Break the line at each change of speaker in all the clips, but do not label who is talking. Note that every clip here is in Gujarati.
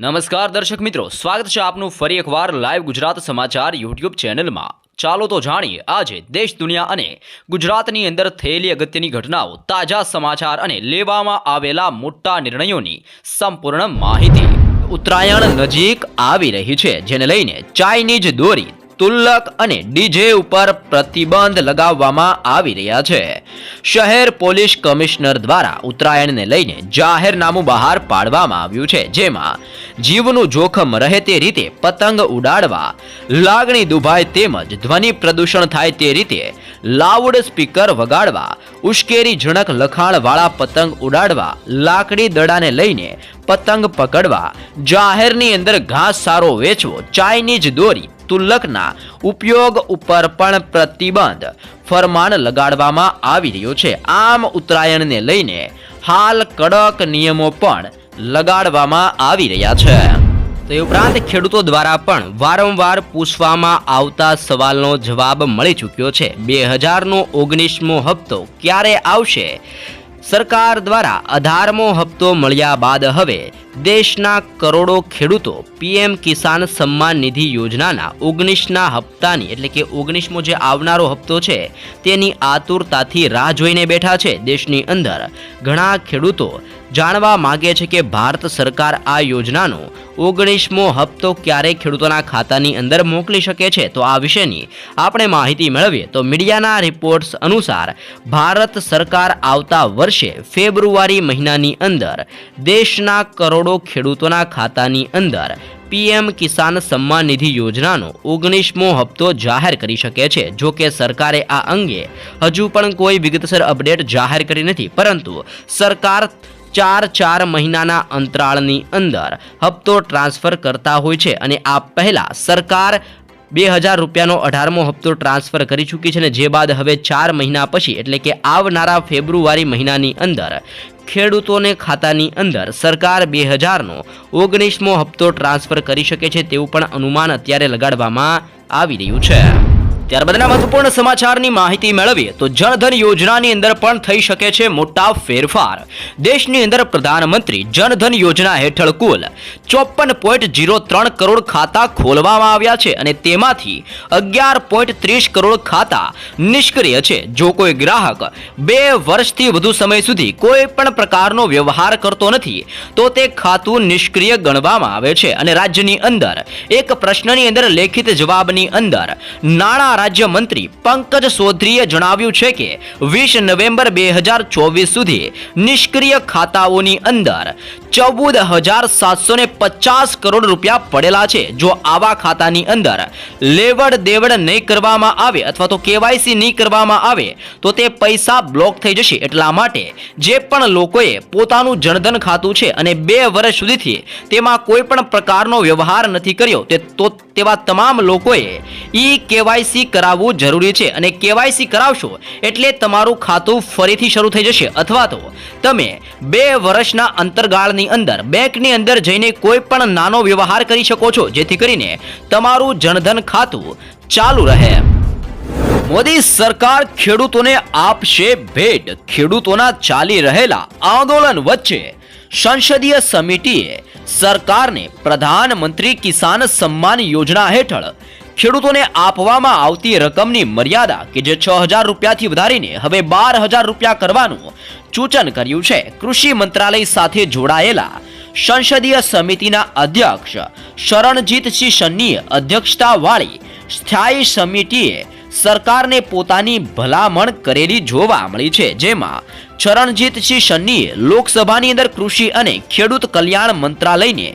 નમસ્કાર દર્શક મિત્રો, સ્વાગત છે આપનું ફરી એકવાર લાઈવ ગુજરાત સમાચાર યુટ્યુબ ચેનલમાં. ચાલો તો જાણીએ, આજે દેશ, દુનિયા અને ગુજરાતની અંદર થયેલી અગત્યની ઘટનાઓ, તાજા સમાચાર અને લેવામાં આવેલા મોટા નિર્ણયોની સંપૂર્ણ માહિતી. ઉત્તરાયણ નજીક આવી રહી છે, જેને લઈને ચાઇનીઝ દોરી તુલ્લક અને ડીજે ઉપર પ્રતિબંધ લગાવવામાં આવી રહ્યા છે. શહેર પોલીસ કમિશનર દ્વારા ઉત્તરાયણને લઈને જાહેરનામું બહાર પાડવામાં આવ્યું છે, જેમાં જીવનું જોખમ રહે તે રીતે પતંગ ઉડાડવા, લાગણી દુભાય તેમજ ધ્વનિ પ્રદૂષણ થાય તે રીતે લાઉડ સ્પીકર વગાડવા ઉશ્કેરીજનક લખાણવાળા પતંગ ઉડાડવા, લાકડી દડાને લઈને પતંગ પકડવા, જાહેરની અંદર ઘાસ સારો વેચવો, ચાઇનીઝ દોરી તુલ્લકના ઉપયોગ ઉપર પણ પ્રતિબંધ ફરમાન લગાડવામાં આવી રહ્યો છે. આમ ઉત્તરાયણને લઈને હાલ કડક નિયમો પણ લગાડવામાં આવી રહ્યા છે. તો ઉપરાંત ખેડૂતો દ્વારા પણ વારંવાર પૂછવામાં આવતા સવાલનો જવાબ મળી ચૂક્યો છે. બે હજારનો ઓગણીસમો હપ્તો ક્યારે આવશે? સરકાર દ્વારા અઢારમો હપ્તો મળ્યા બાદ હવે દેશના કરોડો ખેડૂતો પીએમ કિસાન સન્માન નિધિ યોજનાના ઓગણીસના હપ્તાની એટલે કે ઓગણીસમો જે આવનારો હપ્તો છે, તેની આતુરતાથી રાહ જોઈને બેઠા છે દેશની અંદર. ઘણા ખેડૂતો જાણવા માગે છે કે ભારત સરકાર આ યોજનાનો ઓગણીસમો હપ્તો ક્યારે ખેડૂતોના ખાતાની અંદર મોકલી શકે છે? તો આ વિશેની આપણે માહિતી મેળવીએ તો મીડિયાના રિપોર્ટ્સ અનુસાર, ભારત સરકાર આવતા વર્ષે ફેબ્રુઆરી મહિનાની અંદર દેશના કરોડો ખેડૂતોના ખાતાની અંદર પીએમ કિસાન સન્માન નિધિ યોજનાનો ઓગણીસમો હપ્તો જાહેર કરી શકે છે. જો કે સરકારે આ અંગે હજુ પણ કોઈ વિગતસર અપડેટ જાહેર કરી નથી. પરંતુ સરકાર ચાર ચાર મહિનાના અંતરાળની અંદર હપ્તો ટ્રાન્સફર કરતા હોય છે અને આ પહેલાં સરકાર બે હજાર રૂપિયાનો અઢારમો હપ્તો ટ્રાન્સફર કરી ચૂકી છે અને જે બાદ હવે ચાર મહિના પછી એટલે કે આવનારા ફેબ્રુઆરી મહિનાની અંદર ખેડૂતોને ખાતાની અંદર સરકાર બે હજારનો ઓગણીસમો હપ્તો ટ્રાન્સફર કરી શકે છે તેવું પણ અનુમાન અત્યારે લગાડવામાં આવી રહ્યું છે. ત્યારબાદના મહત્વપૂર્ણ સમાચારની માહિતી મેળવીએ તો જનધન યોજનાની અંદર પણ થઈ શકે છે મોટા ફેરફાર. દેશની અંદર પ્રધાનમંત્રી જનધન યોજના હેઠળ કુલ ચોપન ત્રણ કરોડ ખાતા ખોલવામાં આવ્યા છે અને તેમાંથી અગિયાર ત્રીસ કરોડ ખાતા નિષ્ક્રિય છે. જો કોઈ ગ્રાહક બે વર્ષથી વધુ સમય સુધી કોઈ પણ પ્રકારનો વ્યવહાર કરતો નથી, તો તે ખાતું નિષ્ક્રિય ગણવામાં આવે છે અને રાજ્યની અંદર એક પ્રશ્નની અંદર લેખિત જવાબની અંદર નાણાં રાજ્યમંત્રી પંકજ સોધરીએ જણાવ્યું છે કે વીસ નવેમ્બર બે હજાર ચોવીસ સુધી નિષ્ક્રિય ખાતાઓની અંદર ચૌદ હજાર સાતસો ને પચાસ કરોડ રૂપિયા પડેલા છે. જો આવા ખાતાની અંદર લેવડ દેવડ નહીં કરવામાં આવે અથવા તો કેવાયસી નહીં કરવામાં આવે, તો તે પૈસા બ્લોક થઈ જશે. એટલા માટે જે પણ લોકોએ પોતાનું જનધન ખાતું છે અને બે વર્ષ સુધીથી તેમાં કોઈ પણ પ્રકારનો વ્યવહાર નથી કર્યો, તે તો તેવા તમામ લોકોએ ઈ કેવાયસી કરાવવું જરૂરી છે અને કેવાયસી કરાવશો એટલે તમારું ખાતું ફરીથી શરૂ થઈ જશે. અથવા તો તમે બે વર્ષના અંતરગાળની અંદર બેંકની અંદર જઈને કોઈ પણ નાનો વ્યવહાર કરી શકો છો. જેથી કરીને તમારું જનધન ખાતું ચાલુ રહે. મોદી સરકાર ખેડૂતોને આપશે ભેટ. ખેડૂતોના ચાલી રહેલા આંદોલન વચ્ચે સંસદીય સમિતિએ સરકારને પ્રધાનમંત્રી કિસાન સન્માન યોજના હેઠળ ખેડૂતોને આપવામાં આવતી રકમની મર્યાદા કે જે છ હજાર રૂપિયાથી વધારીને હવે બાર હજાર રૂપિયા કરવાનું સૂચન કર્યું છે. કૃષિ મંત્રાલય સાથે જોડાયેલા સંસદીય સમિતિના અધ્યક્ષ શરણજીતસિંહ સન્નીએ અધ્યક્ષતાવાળી સ્થાયી સમિતિએ સરકારને પોતાની ભલામણ કરેલી જોવા મળી છે, જેમાં ચરણજીતસિંહ સન્નીએ લોકસભાની અંદર કૃષિ અને ખેડૂત કલ્યાણ મંત્રાલયને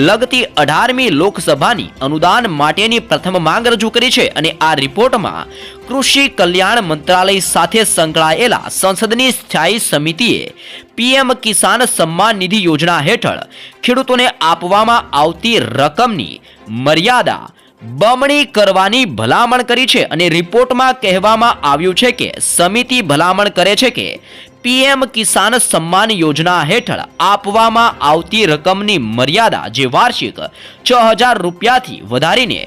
લગતી અઢારમી લોકસભાની અનુદાન માટેની પ્રથમ માંગ રજૂ કરી છે અને આ રિપોર્ટમાં કૃષિ કલ્યાણ મંત્રાલય સાથે સંકળાયેલા સંસદની સ્થાયી સમિતિએ પીએમ કિસાન સન્માન નિધિ યોજના હેઠળ ખેડૂતોને આપવામાં આવતી રકમની મર્યાદા બમણી કરવાની ભલામણ કરી છે અને રિપોર્ટમાં કહેવામાં આવ્યું છે કે સમિતિ ભલામણ કરે છે કે પીએમ કિસાન સન્માન યોજના હેઠળ આપવામાં આવતી રકમની મર્યાદા જે વાર્ષિક છ હજાર રૂપિયાથી વધારીને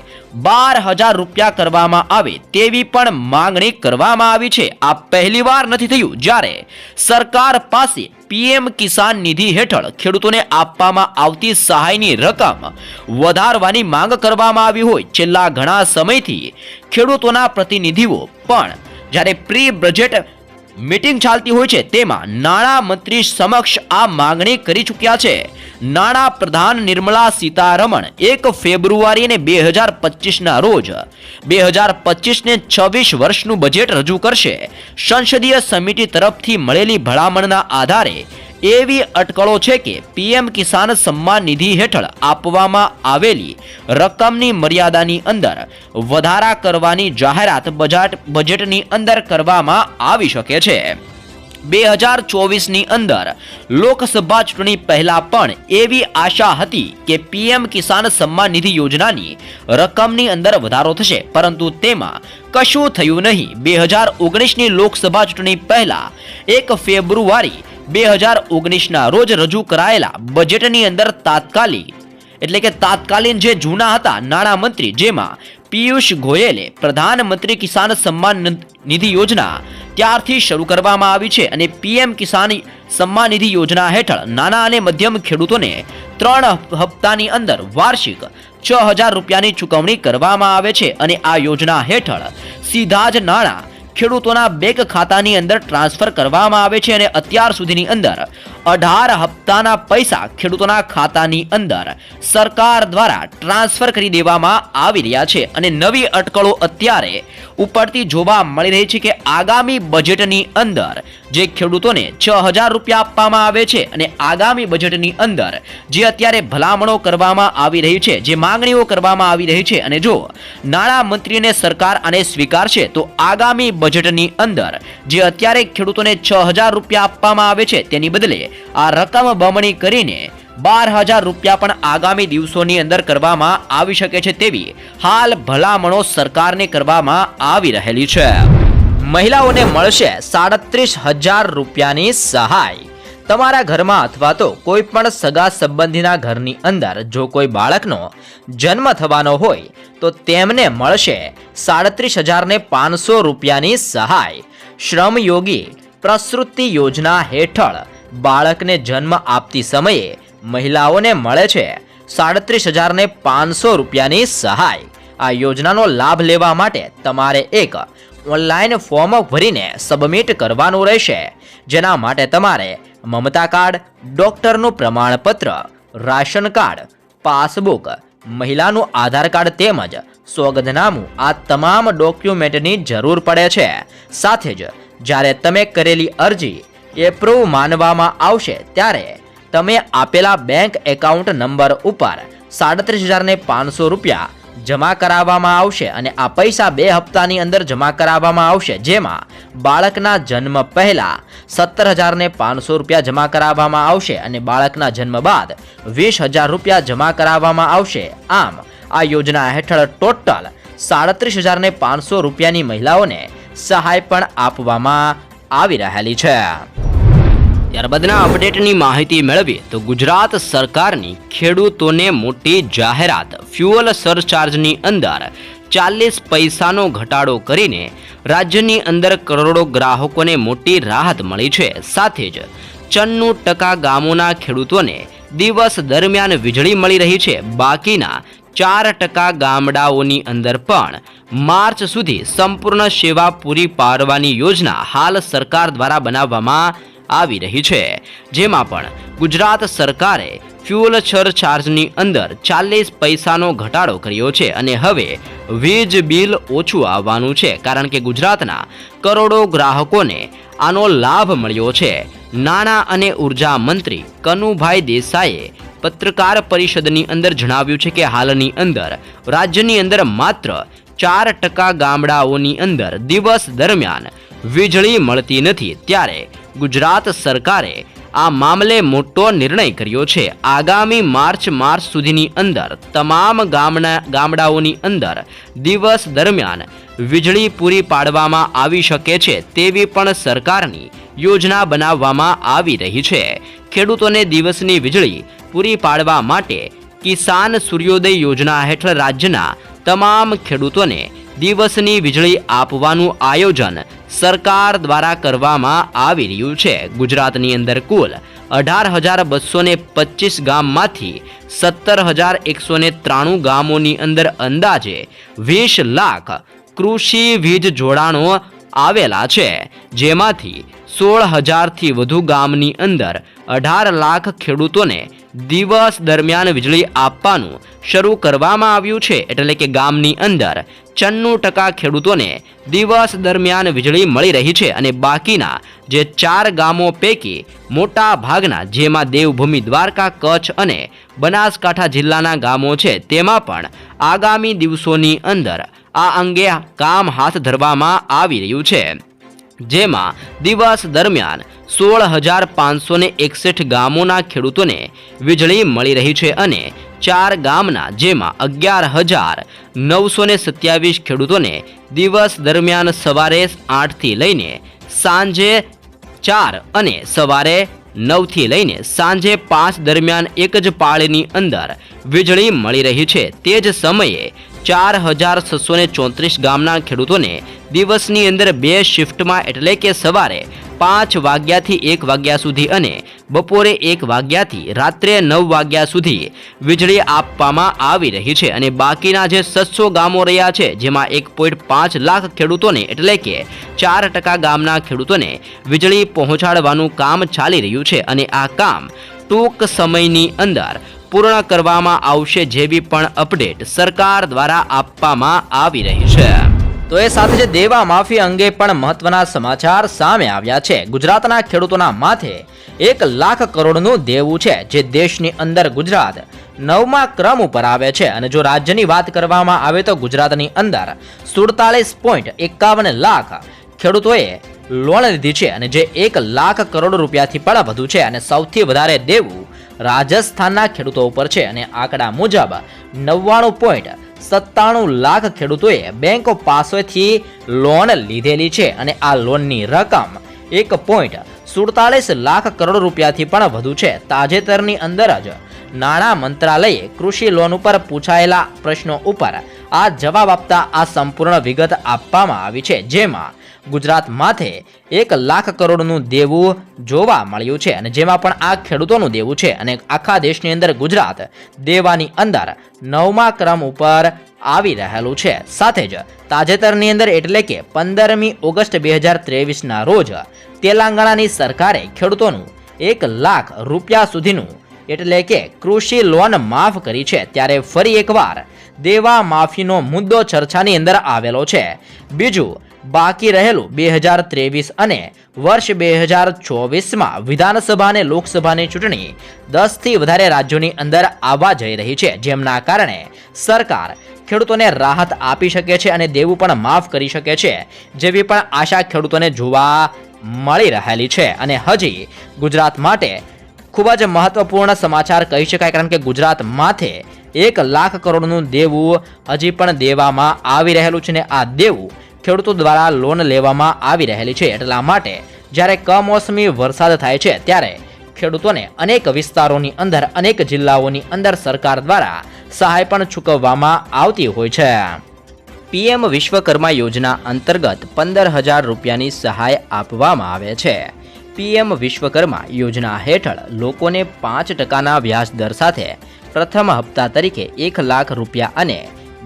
બાર હજાર રૂપિયા કરવામાં આવે તેવી પણ માંગણી કરવામાં આવી છે. આ પહેલીવાર નથી થયું જ્યારે સરકાર પાસે પીએમ કિસાન નિધિ હેઠળ ખેડૂતોને આપવામાં આવતી સહાયની રકમ વધારવાની માંગ કરવામાં આવી હોય છેલ્લા ઘણા સમયથી ખેડૂતોના પ્રતિનિધિઓ પણ જ્યારે પ્રી બજેટ મીટિંગ ચાલતી હોય છે, તેમાં નાણાં મંત્રી સમક્ષ આ માંગણી કરી ચૂક્યા છે. નાણાં પ્રધાન નિર્મલા સીતારમણ એક ફેબ્રુઆરી અને બે હજાર પચીસના રોજ, બે હજાર પચીસને છવ્વીસ વર્ષનું બજેટ રજૂ કરશે. સંસદીય સમિતિ તરફથી મળેલી ભલામણના આધારે એવી અટકળો છે કે પીએમ કિસાન સન્માન નિધિ હેઠળ આપવામાં આવેલી રકમની મર્યાદાની અંદર વધારા કરવાની જાહેરાત બજાટ બજેટની અંદર કરવામાં આવી શકે છે. બે હજાર ચોવીસની અંદર લોકસભા ચૂંટણી પહેલા પણ એવી આશા હતી કે પીએમ કિસાન સન્માન નિધિ યોજનાની રકમની અંદર વધારો થશે, પરંતુ તેમાં કશું થયું નહીં. બે હજાર ઓગણીસની લોકસભા ચૂંટણી પહેલા એક ફેબ્રુઆરી બે હજાર ઓગણીસના રોજ રજૂ કરાયેલા બજેટની અંદર તાત્કાલિક, એટલે કે તાત્કાલિન જે જૂના હતા નાણામંત્રી જેમાં પિયુષ ગોયલે પ્રધાનમંત્રી કિસાન સન્માન નિધિ યોજના ત્યારથી શરૂ કરવામાં આવી છે અને પીએમ કિસાન સન્માન નિધિ યોજના હેઠળ નાના અને મધ્યમ ખેડૂતોને ત્રણ હપ્તાની અંદર વાર્ષિક છ હજાર રૂપિયાની ચૂકવણી કરવામાં આવે છે અને આ યોજના હેઠળ સીધા જ નાણાં ખેડૂતોના બેંક ખાતાની અંદર ટ્રાન્સફર કરવામાં આવે છે અને અત્યાર સુધીની અંદર અઢાર હપ્તાના પૈસા ખેડૂતોના ખાતાની અંદર સરકાર દ્વારા ટ્રાન્સફર કરી દેવામાં આવી રહ્યા છે અને નવી અટકળો અત્યારે ઉપરથી જોવા મળી રહી છે કે આગામી બજેટની અંદર જે ખેડૂતોને છ હજાર રૂપિયા આપવામાં આવે છે અને આગામી બજેટની અંદર જે અત્યારે ભલામણો કરવામાં આવી રહી છે, જે માંગણીઓ કરવામાં આવી રહી છે અને જો નાણાં મંત્રીને સરકાર આને સ્વીકારશે, તો આગામી બજેટની અંદર જે અત્યારે ખેડૂતોને છ હજાર રૂપિયા આપવામાં આવે છે, તેની બદલે આ રકમ બમણી કરીને બાર હજાર રૂપિયા પણ આગામી દિવસોની અંદર કરવામાં આવી શકે છે તેવી હાલ ભલામણો સરકારને કરવામાં આવી રહેલી છે. મહિલાઓને મળશે સાડત્રીસ હજાર રૂપિયાની સહાય. તમારા ઘરમાં અથવા તો કોઈ પણ સગા સંબંધીના ઘરની અંદર જો કોઈ બાળકનો જન્મ થવાનો હોય, તો તેમને મળશે સાડત્રીસ હજારને પાંચસો રૂપિયાની સહાય. શ્રમયોગી પ્રસૃતિ યોજના હેઠળ બાળકને જન્મ આપતી સમયે મહિલાઓને મળે છે સાડત્રીસ હજારને પાંચસો રૂપિયાની સહાય. આ યોજનાનો લાભ લેવા માટે તમારે એક ઓનલાઈન ફોર્મ ભરીને સબમિટ કરવાનું રહેશે. જેના માટે તમારે મમતા કાર્ડ ડોક્ટરનું પ્રમાણપત્ર, રાશન કાર્ડ, પાસબુક, મહિલાનું આધાર કાર્ડ તેમજ સોગંદનામું આ તમામ ડોક્યુમેન્ટની જરૂર પડે છે. સાથે જ જ્યારે તમે કરેલી અરજી એપ્રુવ માનવામાં આવશે ત્યારે તમે આપેલા બેંક એકાઉન્ટ નંબર ઉપર સાડત્રીસ હજારને પાંચસો રૂપિયા જમા કરાવવામાં આવશે અને આ પૈસા બે હપ્તાની અંદર જમા કરાવવામાં આવશે. જેમાં બાળકના જન્મ પહેલા સત્તર હજારને પાંચસો રૂપિયા જમા કરાવવામાં આવશે અને બાળકના જન્મ બાદ વીસ હજાર રૂપિયા જમા કરાવવામાં આવશે. આમ, આ યોજના હેઠળ ટોટલ સાડત્રીસ હજારને પાંચસો રૂપિયાની મહિલાઓને સહાય પણ આપવામાં આવી રહેલી છે. ત્યારબાદના અપડેટની માહિતી મેળવીએ તો ગુજરાત સરકારની ખેડૂતોને મોટી જાહેરાત ફ્યુઅલ સરચાર્જની અંદર ચાલીસ પૈસાનો ઘટાડો કરીને રાજ્યની અંદર કરોડો ગ્રાહકોને મોટી રાહત મળી છે. સાથે જ ચન્નું ટકા ગામોના ખેડૂતોને દિવસ દરમિયાન વીજળી મળી રહી છે. બાકીના ચાર ટકા ગામડાઓની અંદર પણ માર્ચ સુધી સંપૂર્ણ સેવા પૂરી પાડવાની યોજના હાલ સરકાર દ્વારા બનાવવામાં આવી રહી છે. જેમાં પણ ગુજરાત સરકારે ફ્યુઅલ સરચાર્જની અંદર ચાલીસ પૈસાનો ઘટાડો કર્યો છે અને હવે વીજ બિલ ઓછું આવવાનું છે. કારણ કે ગુજરાતના કરોડો ગ્રાહકોને આનો લાભ મળ્યો છે. નાણાં અને ઊર્જા મંત્રી કનુભાઈ દેસાઈએ પત્રકાર પરિષદની અંદર જણાવ્યું છે કે હાલની અંદર રાજ્યની અંદર માત્ર ચાર ટકા ગામડાઓની અંદર દિવસ દરમિયાન વીજળી મળતી નથી ત્યારે ગુજરાત સરકારે આ મામલે મોટો નિર્ણય કર્યો છે. આગામી માર્ચ માર્ચ સુધીની અંદર તમામ ગામના ગામડાઓની અંદર દિવસ દરમિયાન વીજળી પૂરી પાડવામાં આવી શકે છે તેવી પણ સરકારની યોજના બનાવવામાં આવી રહી છે. ખેડૂતોને દિવસની વીજળી પૂરી પાડવા માટે કિસાન સૂર્યોદય યોજના હેઠળ રાજ્યના તમામ ખેડૂતોને દિવસની વીજળી આપવાનું આયોજન સરકાર દ્વારા કરવામાં આવી રહ્યું છે. ગુજરાતની અંદર કુલ અઢાર હજાર બસો ને પચીસ ગામમાંથી સત્તર હજાર એકસો ને ત્રાણું ગામોની અંદર અંદાજે વીસ લાખ કૃષિ વીજ જોડાણો આવેલા છે. જેમાંથી સોળ હજારથી વધુ ગામની અંદર અઢાર લાખ ખેડૂતોને દિવસ દરમિયાન વીજળી આપવાનું શરૂ કરવામાં આવ્યું છે. એટલે કે ગામની અંદર ચન્નું ટકા ખેડૂતોને દિવસ દરમિયાન વીજળી મળી રહી છે અને બાકીના જે ચાર ગામો પૈકી મોટા ભાગના, જેમાં દેવભૂમિ, દ્વારકા, કચ્છ અને બનાસકાંઠા જિલ્લાના ગામો છે, તેમાં પણ આગામી દિવસોની અંદર આ અંગે કામ હાથ ધરવામાં આવી રહ્યું છે. જેમાં દિવસ દરમિયાન સોળ હજાર પાંચસો ને એકસઠ ગામોના ખેડૂતોને વીજળી મળી રહી છે અને ચાર ગામના જેમાં અગિયાર હજાર નવસો ને સત્યાવીસ ખેડૂતોને દિવસ દરમિયાન સવારે આઠથી લઈને સાંજે ચાર અને સવારે નવથી લઈને સાંજે પાંચ દરમિયાન એક જ પાળીની અંદર વીજળી મળી રહી છે. તે જ સમયે ચાર હજાર છસો ને ચોત્રીસ ગામના ખેડૂતોને દિવસની અંદર બે શિફ્ટમાં એટલે કે સવારે પાંચ વાગ્યાથી એક વાગ્યા સુધી અને બપોરે એક વાગ્યાથી રાત્રે નવ વાગ્યા સુધી વીજળી આપવામાં આવી રહી છે અને બાકીના જે સત્સો ગામો રહ્યા છે, જેમાં એક પોઈન્ટ પાંચ લાખ ખેડૂતોને એટલે કે ચાર ટકા ગામના ખેડૂતોને વીજળી પહોંચાડવાનું કામ ચાલી રહ્યું છે અને આ કામ ટૂંક સમયની અંદર પૂર્ણ કરવામાં આવશે જેવી પણ અપડેટ સરકાર દ્વારા આપવામાં આવી રહી છે. તો એ સાથે જ દેવા માફી અંગે પણ મહત્વના સમાચાર સામે આવ્યા છે. ગુજરાતના ખેડૂતોના માથે એક લાખ કરોડનું દેવું છે, જે દેશની અંદર ગુજરાત નવમા ક્રમ ઉપર આવે છે. અને જો રાજ્યની વાત કરવામાં આવે તો ગુજરાતની અંદર સુડતાલીસ પોઈન્ટ એકાવન લાખ ખેડૂતોએ લોન લીધી છે અને જે એક લાખ કરોડ રૂપિયાથી પણ વધુ છે. અને સૌથી વધારે દેવું રાજસ્થાનના ખેડૂતો ઉપર છે અને આંકડા મુજબ નવ્વાણું પોઈન્ટ સત્તાણું લાખ ખેડૂતોએ બેંકો પાસેથી લોન લીધેલી છે અને આ લોનની રકમ એક પોઈન્ટ સુડતાલીસ લાખ કરોડ રૂપિયાથી પણ વધુ છે. તાજેતરની અંદર જ નાણાં મંત્રાલયે કૃષિ લોન ઉપર પૂછાયેલા પ્રશ્નો ઉપર આ જવાબ આપતા આ સંપૂર્ણ વિગત આપવામાં આવી છે. જેમાં ગુજરાત માથે એક લાખ કરોડનું દેવું જોવા મળ્યું છે અને જેમાં પણ આ ખેડૂતોનું દેવું છે અને આખા દેશની અંદર ગુજરાત દેવાની અંદર નવમા ક્રમ ઉપર આવી રહેલું છે. સાથે જ તાજેતરની અંદર એટલે કે પંદરમી ઓગસ્ટ બે હજાર ત્રેવીસના રોજ તેલંગાણાની સરકારે ખેડૂતોનું એક લાખ રૂપિયા સુધીનું એટલે કે કૃષિ લોન માફ કરી છે. ત્યારે ફરી એકવાર દેવા માફીનો મુદ્દો ચર્ચાની અંદર આવેલો છે. બીજું બાકી રહેલું બે હજાર ત્રેવીસ અને વર્ષ બે હજાર ચોવીસમાં વિધાનસભા અને લોકસભાની ચૂંટણી દસથી વધારે રાજ્યોની અંદર આવવા જઈ રહી છે, જેમના કારણે સરકાર ખેડૂતોને રાહત આપી શકે છે અને દેવું પણ માફ કરી શકે છે, જેવી પણ આશા ખેડૂતોને જોવા મળી રહેલી છે. અને હજી ગુજરાત માટે ખૂબ જ મહત્વપૂર્ણ સમાચાર કહી શકાય, કારણ કે ગુજરાત માથે એક લાખ કરોડનું દેવું હજી પણ દેવામાં આવી રહેલું છે ને આ દેવું ખેડૂતો દ્વારા લોન લેવામાં આવી રહેલી છે એટલા માટે જ્યારે કમોસમી વરસાદ થાય છે ત્યારે ખેડૂતોને અનેક વિસ્તારોની અંદર, અનેક જિલ્લાઓની અંદર સરકાર દ્વારા સહાય પણ ચૂકવવામાં આવતી હોય છે. પીએમ વિશ્વકર્મા યોજના અંતર્ગત પંદર હજાર રૂપિયાની સહાય આપવામાં આવે છે. પીએમ વિશ્વકર્મા યોજના હેઠળ લોકોને પાંચ ટકાના વ્યાજ દર સાથે પ્રથમ હપ્તા તરીકે એક લાખ રૂપિયા અને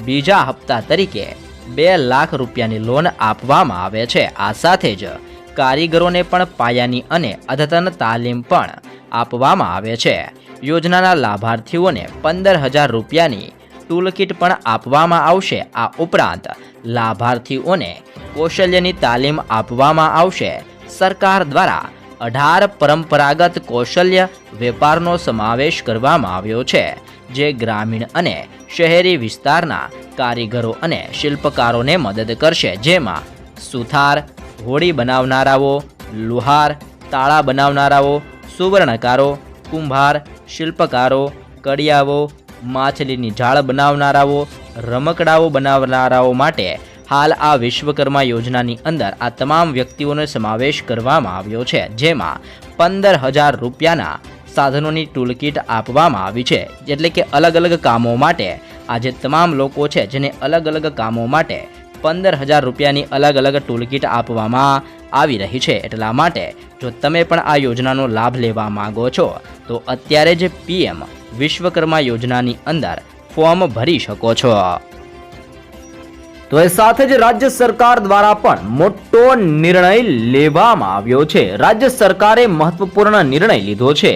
બીજા હપ્તા તરીકે બે લાખ રૂપિયાની લોન આપવામાં આવે છે. આ સાથે જ કારીગરોને પણ પાયાની અને અદ્યતન તાલીમ પણ આપવામાં આવે છે. યોજનાના લાભાર્થીઓને પંદર હજાર રૂપિયાની ટૂલકિટ પણ આપવામાં આવશે. આ ઉપરાંત લાભાર્થીઓને કૌશલ્યની તાલીમ આપવામાં આવશે. સરકાર દ્વારા અઢાર પરંપરાગત કૌશલ્ય વેપારનો સમાવેશ કરવામાં આવ્યો છે. જે ગ્રામીણ અને શહેરી વિસ્તારના કારીગરો અને શિલ્પકારોને મદદ કરશે, જેમાં સુથાર, હોડી બનાવનારાઓ, લુહાર, તાળા બનાવનારાઓ, સુવર્ણકારો, કુંભાર, શિલ્પકારો, કડિયાઓ, માછલીની જાળ બનાવનારાઓ, રમકડાઓ બનાવનારાઓ માટે હાલ આ વિશ્વકર્મા યોજનાની અંદર આ તમામ વ્યક્તિઓનો સમાવેશ કરવામાં આવ્યો છે, જેમાં પંદર હજાર રૂપિયાના સાધનોની ટૂલકીટ આપવામાં આવી છે, એટલે કે અલગ અલગ કામો માટે. આજે તમામ લોકો છે, જેને અલગ અલગ કામો માટે પંદર હજાર રૂપિયાની અલગ અલગ ટૂલકીટ આપવામાં આવી રહી છે, એટલા માટે જો તમે પણ આ યોજનાનો લાભ લેવા માંગો છો, તો અત્યારે જ પીએમ વિશ્વકર્મા યોજનાની અંદર ફોર્મ ભરી શકો છો. તો એ સાથે જ રાજ્ય સરકાર દ્વારા પણ મોટો નિર્ણય લેવામાં આવ્યો છે. રાજ્ય સરકારે મહત્વપૂર્ણ નિર્ણય લીધો છે.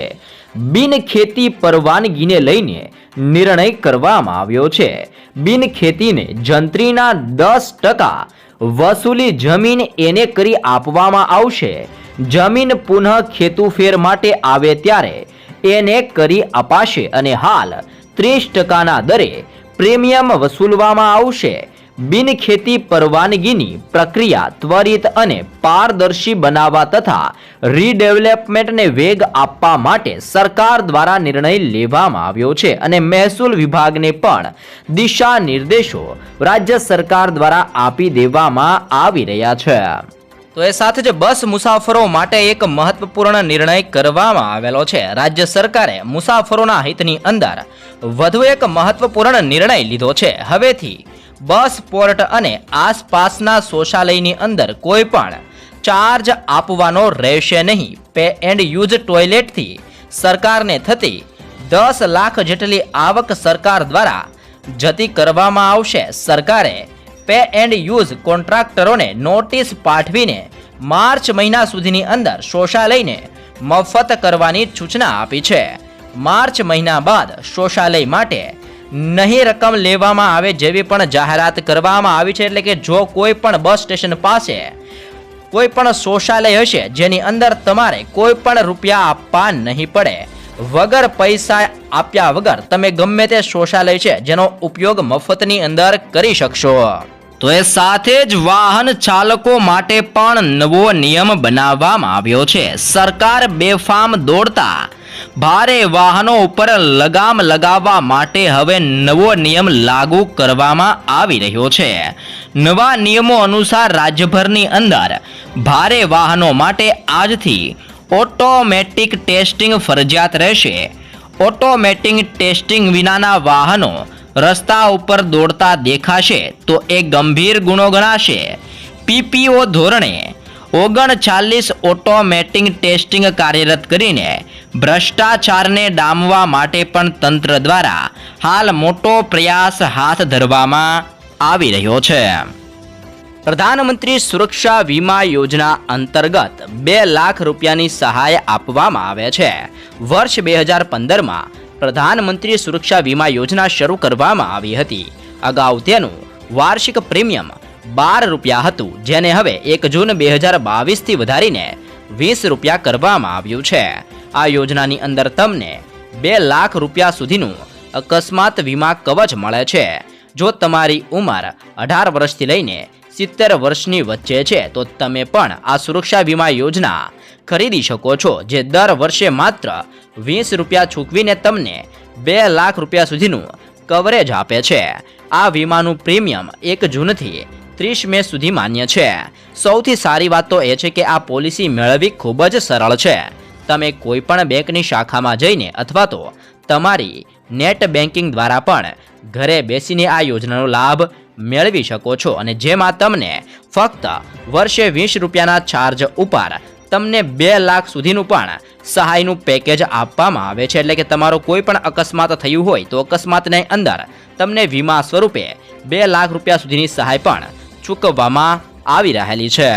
બિન ખેતી પરવાનગીને લઈને નિર્ણય કરવામાં આવ્યો છે. બિન ખેતીને જંત્રીના દસ ટકા વસૂલી જમીન એને કરી આપવામાં આવશે. જમીન પુનઃ ખેતુફેર માટે આવે ત્યારે એને કરી અપાશે અને હાલ ત્રીસ ટકાના દરે પ્રીમિયમ વસૂલવામાં આવશે. બિન ખેતી પરવાનગીની પ્રક્રિયા ત્વરિત અને પારદર્શી બનાવવા તથા રીડેવલપમેન્ટને વેગ આપવા માટે સરકાર દ્વારા નિર્ણય લેવામાં આવ્યો છે અને મહેસૂલ વિભાગને પણ દિશા નિર્દેશો રાજ્ય સરકાર દ્વારા આપી દેવામાં આવી રહ્યા છે. તો એ સાથે જ બસ મુસાફરો માટે એક મહત્વપૂર્ણ નિર્ણય કરવામાં આવેલો છે. રાજ્ય સરકારે મુસાફરોના હિતની અંદર વધુ એક મહત્વપૂર્ણ નિર્ણય લીધો છે. હવેથી બસ, પોર્ટ અને આસપાસના શૌચાલયની અંદર કોઈ પણ ચાર્જ આપવાનો રહેશે નહીં. પે એન્ડ યુઝ ટોયલેટથી સરકારને થતી દસ લાખ જેટલી આવક સરકાર દ્વારા જતી કરવામાં આવશે. સરકારે પે એન્ડ યુઝ કોન્ટ્રાક્ટરોને નોટિસ પાઠવીને માર્ચ મહિના સુધીની અંદર શૌચાલયને મફત કરવાની સૂચના આપી છે. માર્ચ મહિના બાદ શૌચાલય માટે નહીં રકમ લેવામાં આવે જેવી પણ જાહેરાત કરવામાં આવી છે, એટલે કે જો કોઈ પણ બસ સ્ટેશન પાસે કોઈ પણ શૌચાલય હશે, જેની અંદર તમારે કોઈ પણ રૂપિયા આપવા નહીં પડે. વગર પૈસા આપ્યા વગર તમે ગમે તે શૌચાલય છે, જેનો ઉપયોગ મફતની અંદર કરી શકશો. તો એ સાથે જ વાહન ચાલકો માટે પણ નવો નિયમ બનાવવામાં આવ્યો છે. સરકાર બેફામ દોડતા ભારે વાહનો ઉપર લગામ લગાવવા માટે હવે નવો નિયમ લાગુ કરવામાં આવી રહ્યો છે. નવા નિયમો અનુસાર રાજ્યભરની અંદર ભારે વાહનો માટે આજથી ઓટોમેટિક ટેસ્ટિંગ ફરજિયાત રહેશે. ઓટોમેટિક ટેસ્ટિંગ વિનાના વાહનો રસ્તા ઉપર દોડતા દેખાશે તો એ ગંભીર ગુનો ગણાશે. પીપીઓ ધોરણે ઓગણચાલીસ ઓટોમેટિક ટેસ્ટિંગ કાર્યરત કરીને ભ્રષ્ટાચારને ડામવા માટે પણ તંત્ર દ્વારા હાલ મોટો પ્રયાસ હાથ ધરવામાં આવી રહ્યો છે. પ્રધાનમંત્રી સુરક્ષા વીમા યોજના અંતર્ગત બે લાખ રૂપિયાની સહાય આપવામાં આવે છે. વર્ષ બે હજાર પંદરમાં પ્રધાનમંત્રી સુરક્ષા વીમા યોજના શરૂ કરવામાં આવી હતી. અગાઉ તેનું વાર્ષિક પ્રીમિયમ બાર રૂપિયા હતું, જેને હવે એક જૂન બે હજાર બાવીસથી વધારીને વીસ રૂપિયા કરવામાં આવ્યું છે. આ યોજનાની અંદર તમને બે લાખ રૂપિયા સુધીનું અકસ્માત વીમા કવચ મળે છે. જો તમારી ઉંમર અઢાર વર્ષથી લઈને સિત્તેર વર્ષની વચ્ચે છે, તો તમે પણ આ સુરક્ષા વીમા યોજના ખરીદી શકો છો, જે દર વર્ષે માત્ર વીસ રૂપિયા ચૂકવીને તમને બે લાખ રૂપિયા સુધીનું કવરેજ આપે છે. આ વીમાનું પ્રીમિયમ એક જૂનથી ત્રીસ મે સુધી માન્ય છે. સૌથી સારી વાત તો એ છે કે આ પોલિસી મેળવવી ખૂબ જ સરળ છે. તમે કોઈ પણ બેંકની શાખામાં જઈને અથવા તો તમારી નેટ બેન્કિંગ દ્વારા પણ ઘરે બેસીને આ યોજનાનો લાભ મેળવી શકો છો અને જેમાં તમને ફક્ત વર્ષે વીસ રૂપિયાના ચાર્જ ઉપર તમને બે લાખ સુધીનું પણ સહાયનું પેકેજ આપવામાં આવે છે. એટલે કે તમારો કોઈ પણ અકસ્માત થયું હોય તો અકસ્માતની અંદર તમને વીમા સ્વરૂપે બે લાખ રૂપિયા સુધીની સહાય પણ ચૂકવવામાં આવી રહેલી છે.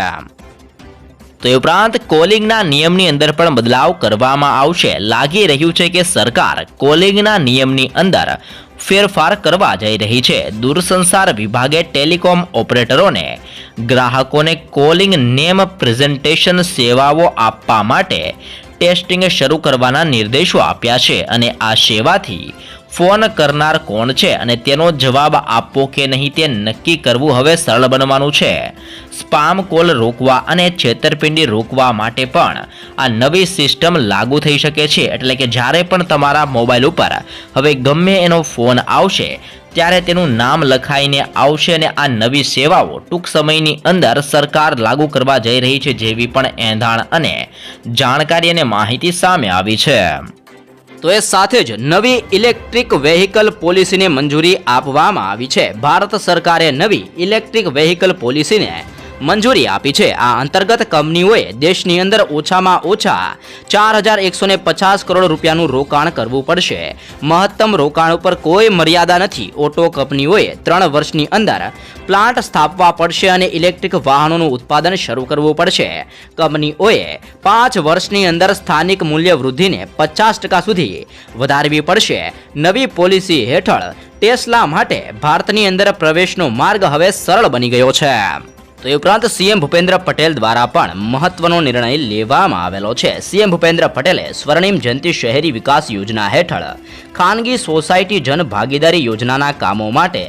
તો એ ઉપરાંત કોલિંગના નિયમની અંદર પણ બદલાવ કરવામાં આવશે. લાગી રહ્યું છે કે સરકાર કોલિંગના નિયમની અંદર ફેરફાર કરવા જઈ રહી છે. દૂરસંસાર વિભાગે ટેલિકોમ ઓપરેટરોને ગ્રાહકોને કોલિંગ નેમ પ્રેઝન્ટેશન સેવાઓ આપવા માટે ટેસ્ટિંગ શરૂ કરવાના નિર્દેશો આપ્યા છે અને આ સેવાથી ફોન કરનાર કોણ છે અને તેનો જવાબ આપવો કે નહીં તે નક્કી કરવું હવે સરળ બનવાનું છે. સ્પામ કોલ રોકવા અને છેતરપિંડી રોકવા માટે પણ આ નવી સિસ્ટમ લાગુ થઈ શકે છે, એટલે કે જ્યારે પણ તમારા મોબાઈલ ઉપર હવે ગમે એનો ફોન આવશે, ત્યારે તેનું નામ લખાઈને આવશે અને આ નવી સેવાઓ ટૂંક સમયની અંદર સરકાર લાગુ કરવા જઈ રહી છે જેવી પણ એંધાણ અને જાણકારી અને માહિતી સામે આવી છે. તો એ સાથે જ નવી ઇલેક્ટ્રિક વેહિકલ પોલિસીને મંજૂરી આપવામાં આવી છે. ભારત સરકારે નવી ઇલેક્ટ્રિક વેહિકલ પોલિસીને મંજૂરી આપી છે. આ અંતર્ગત કંપનીઓએ દેશની અંદર ઓછામાં ઓછા ચાર હજાર એકસો ને પચાસ કરોડ રૂપિયાનું રોકાણ કરવું પડશે. મહત્તમ રોકાણ ઉપર કોઈ મર્યાદા નથી. ઓટો કંપનીઓએ ત્રણ વર્ષની અંદર પ્લાન્ટ સ્થાપવા પડશે અને ઇલેક્ટ્રિક વાહનોનું ઉત્પાદન શરૂ કરવું પડશે. કંપનીઓએ પાંચ વર્ષની અંદર સ્થાનિક મૂલ્ય વૃદ્ધિને પચાસ ટકા સુધી વધારવી પડશે. નવી પોલિસી હેઠળ ટેસ્લા માટે ભારતની અંદર પ્રવેશનો માર્ગ હવે સરળ બની ગયો છે. તો એ ઉપરાંત સીએમ ભૂપેન્દ્ર પટેલ દ્વારા પણ મહત્વનો નિર્ણય લેવામાં આવેલો છે. સીએમ ભૂપેન્દ્ર પટેલે સ્વર્ણિમ જયંતિ શહેરી વિકાસ યોજના હેઠળ ખાનગી સોસાયટી જન ભાગીદારી યોજનાના કામો માટે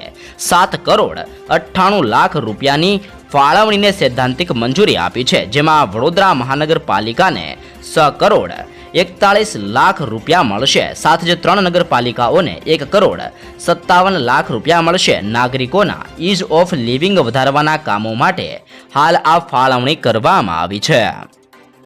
સાત કરોડ અઠ્ઠાણું લાખ રૂપિયાની ફાળવણીને સૈદ્ધાંતિક મંજૂરી આપી છે. જેમાં વડોદરા મહાનગરપાલિકાને સ કરોડ એકતાળીસ લાખ રૂપિયા મળશે. સાથે જ ત્રણ નગરપાલિકાઓને એક કરોડ સત્તાવન લાખ રૂપિયા મળશે નાગરિકોના ઇઝ ઓફ લિવિંગ વધારવાના કામો માટે હાલ આ ફાળવણી કરવામાં આવી છે.